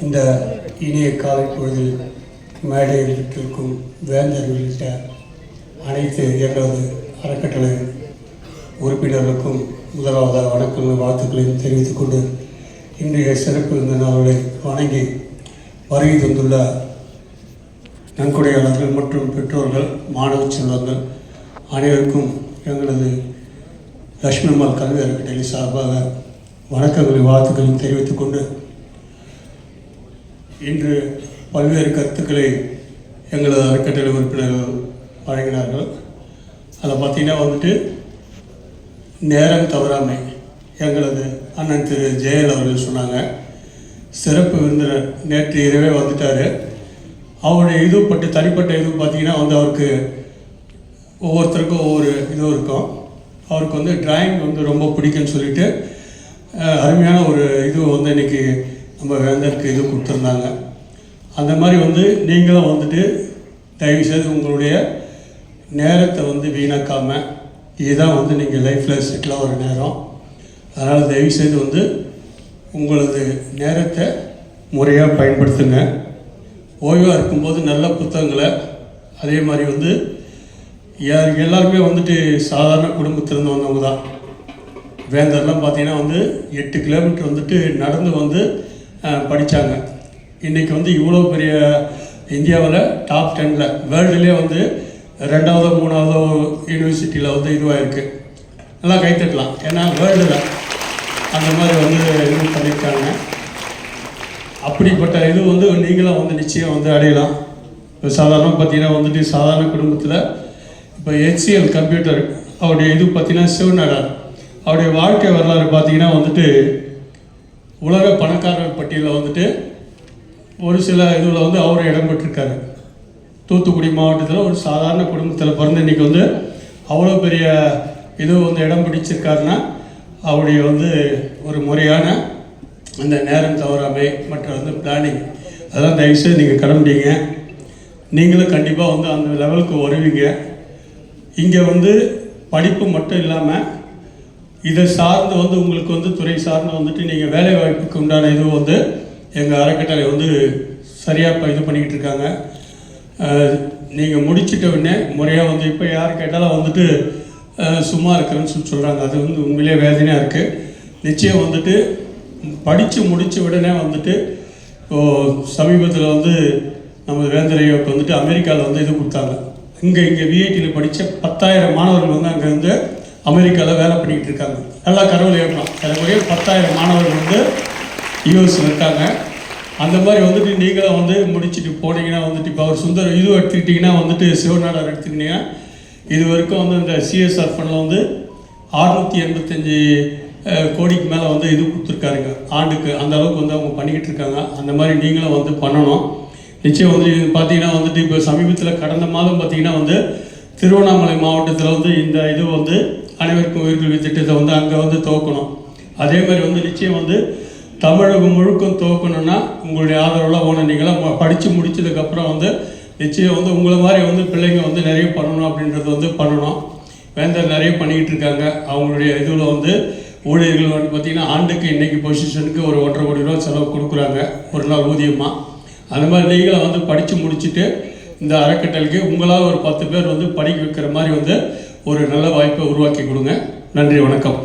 இந்த இனிய காலை பொழுதில் மேடையில் இருக்கும் வேந்தர் உள்ளிட்ட அனைத்து எங்களது அறக்கட்டளை உறுப்பினர்களுக்கும் முதலாவதாக வணக்கங்கள் வாழ்த்துக்களையும் தெரிவித்துக் கொண்டு இன்றைய சிறப்பு இந்த நாளை வணங்கி வருகை தந்துள்ள நன்கொடையாளர்கள் மற்றும் பெற்றோர்கள் மாணவ செல்வங்கள் அனைவருக்கும் எங்களது லட்சுமி அம்மாள் கல்வி அறக்கட்டளை சார்பாக வணக்கங்களை வாழ்த்துக்களையும் தெரிவித்துக் கொண்டு இன்று பல்வேறு கருத்துக்களை எங்களது அறக்கட்டளை உறுப்பினர்கள் வழங்கினார்கள். அதில் பார்த்தீங்கன்னா வந்துட்டு நேரம் தவறாமை எங்களது அண்ணன் திரு ஜெயல் அவர்கள் சொன்னாங்க. சிறப்பு விருந்தினர் நேற்று இரவே வந்துட்டார். அவருடைய இது பட்டு தனிப்பட்ட இது பார்த்தீங்கன்னா வந்து அவருக்கு ஒவ்வொருத்தருக்கும் ஒவ்வொரு இது இருக்கும். அவருக்கு வந்து டிராயிங் வந்து ரொம்ப பிடிக்கும்னு சொல்லிட்டு அருமையான ஒரு இது வந்து இன்னைக்கு நம்ம இது கொடுத்துருந்தாங்க. அந்த மாதிரி வந்து நீங்களும் வந்துட்டு தயவுசெய்து உங்களுடைய நேரத்தை வந்து வீணாக்காமல் இதுதான் வந்து நீங்கள் லைஃப்பில் செட்டில் ஆகிற நேரம். அதனால் தயவுசெய்து வந்து உங்களது நேரத்தை முறையாக பயன்படுத்துங்க. ஓய்வாக இருக்கும்போது நல்ல புத்தகங்களை அதே மாதிரி வந்து யார் எல்லாருமே வந்துட்டு சாதாரண குடும்பத்திலேருந்து வந்தவங்க தான். வேந்தர்லாம் பார்த்தீங்கன்னா வந்து எட்டு கிலோமீட்டர் வந்துட்டு நடந்து வந்து படித்தாங்க இன்றைக்கி வந்து இவ்வளோ பெரிய இந்தியாவில் டாப் டெனில் வேர்ல்டுலேயே வந்து ரெண்டாவதோ மூணாவதோ யூனிவர்சிட்டியில் வந்து இதுவாக இருக்குது நல்லா கைத்தட்டலாம். ஏன்னா வேர்ல்டில் அந்த மாதிரி வந்து இது பண்ணியிருக்காங்க அப்படிப்பட்ட இது வந்து நீங்களாக வந்து நிச்சயம் வந்து அடையலாம். இப்போ சாதாரணமாக பார்த்தீங்கன்னா வந்துட்டு சாதாரண குடும்பத்தில் இப்போ ஹெச்சிஎல் கம்ப்யூட்டர் அவருடைய இது பார்த்தீங்கன்னா சிவநாடார். அவருடைய வாழ்க்கை வரலாறு பார்த்தீங்கன்னா வந்துட்டு உலக பணக்காரர் பட்டியலில் வந்துட்டு ஒரு சில இதில் வந்து அவர் இடம் பெற்றிருக்காரு தூத்துக்குடி மாவட்டத்தில் ஒரு சாதாரண குடும்பத்தில் பிறந்து இன்றைக்கி வந்து அவ்வளோ பெரிய இது வந்து இடம் பிடிச்சிருக்காருன்னா அவருடைய வந்து ஒரு முறையான அந்த நேரம் தவறாமை மற்ற வந்து பிளானிங் அதெல்லாம் தயவுசெய்து நீங்கள் கிளம்பிட்டீங்க. நீங்களும் கண்டிப்பாக வந்து அந்த லெவலுக்கு வருவீங்க. இங்கே வந்து படிப்பு மட்டும் இல்லாமல் இதை சார்ந்து வந்து உங்களுக்கு வந்து துறை சார்ந்து வந்துட்டு நீங்கள் வேலை வாய்ப்புக்கு உண்டான இது வந்து எங்கள் அறக்கட்டளை வந்து சரியாக இப்போ இது பண்ணிக்கிட்டு இருக்காங்க. நீங்கள் முடிச்சிட்ட உடனே முறையாக வந்து இப்போ யார் கேட்டாலும் வந்துட்டு சும்மா இருக்கிறேன்னு சொல்லி சொல்கிறாங்க அது வந்து உண்மையிலே வேதனையாக இருக்குது நிச்சயம் வந்துட்டு படித்து முடித்த உடனே வந்துட்டு இப்போது சமீபத்தில் வந்து நம்ம வேந்தரையோக்கு வந்துட்டு அமெரிக்காவில் வந்து இது கொடுத்தாங்க. இங்கே இங்கே விஐடியில் படித்த பத்தாயிரம் மாணவர்கள் வந்து அங்கே வந்து அமெரிக்காவில் வேலை பண்ணிக்கிட்டு இருக்காங்க. நல்லா கரவில் ஏற்றலாம். அதுக்குரிய பத்தாயிரம் மாணவர்கள் வந்து யூஎஸில் இருக்காங்க. அந்த மாதிரி வந்துட்டு நீங்களும் வந்து முடிச்சுட்டு போனீங்கன்னா வந்துட்டு இப்போ அவர் சுந்தர் இது எடுத்துக்கிட்டிங்கன்னா வந்துட்டு சிவநாடர் எடுத்துக்கிட்டீங்கன்னா இது வரைக்கும் வந்து இந்த சிஎஸ்ஆர் ஃபண்டில் வந்து அறுநூற்றி எண்பத்தஞ்சு கோடிக்கு மேலே வந்து இது கொடுத்துருக்காருங்க. ஆண்டுக்கு அந்த அளவுக்கு வந்து அவங்க பண்ணிக்கிட்டு இருக்காங்க. அந்த மாதிரி நீங்களும் வந்து பண்ணணும். நிச்சயம் வந்து பார்த்தீங்கன்னா வந்துட்டு இப்போ சமீபத்தில் கடந்த மாதம் பார்த்தீங்கன்னா வந்து திருவண்ணாமலை மாவட்டத்தில் வந்து இந்த இது வந்து அனைவருக்கும் உயிர்கல்வி திட்டத்தை வந்து அங்கே வந்து துவக்கணும். அதே மாதிரி வந்து நிச்சயம் வந்து தமிழகம் முழுக்கும் துவக்கணும்னா உங்களுடைய ஆதரவுலாம் ஓன நீங்களாம் படித்து முடிச்சதுக்கப்புறம் வந்து நிச்சயம் வந்து உங்களை மாதிரி வந்து பிள்ளைங்க வந்து நிறைய பண்ணணும் அப்படின்றது வந்து பண்ணணும். வேந்தர் நிறைய பண்ணிக்கிட்டு இருக்காங்க. அவங்களுடைய இதில் வந்து ஊழியர்கள் வந்து பார்த்திங்கன்னா ஆண்டுக்கு இன்றைக்கி பொசிஷனுக்கு ஒரு ஒன்றரை கோடி ரூபா செலவு கொடுக்குறாங்க. ஒரு நாள் ஊதியமாக அந்த மாதிரி நீங்களும் வந்து படித்து முடிச்சுட்டு இந்த அறக்கட்டளைக்கு உங்களால் ஒரு பத்து பேர் வந்து படிக்க வைக்கிற மாதிரி வந்து ஒரு நல்ல வாய்ப்பை உருவாக்கி கொடுங்க. நன்றி வணக்கம்.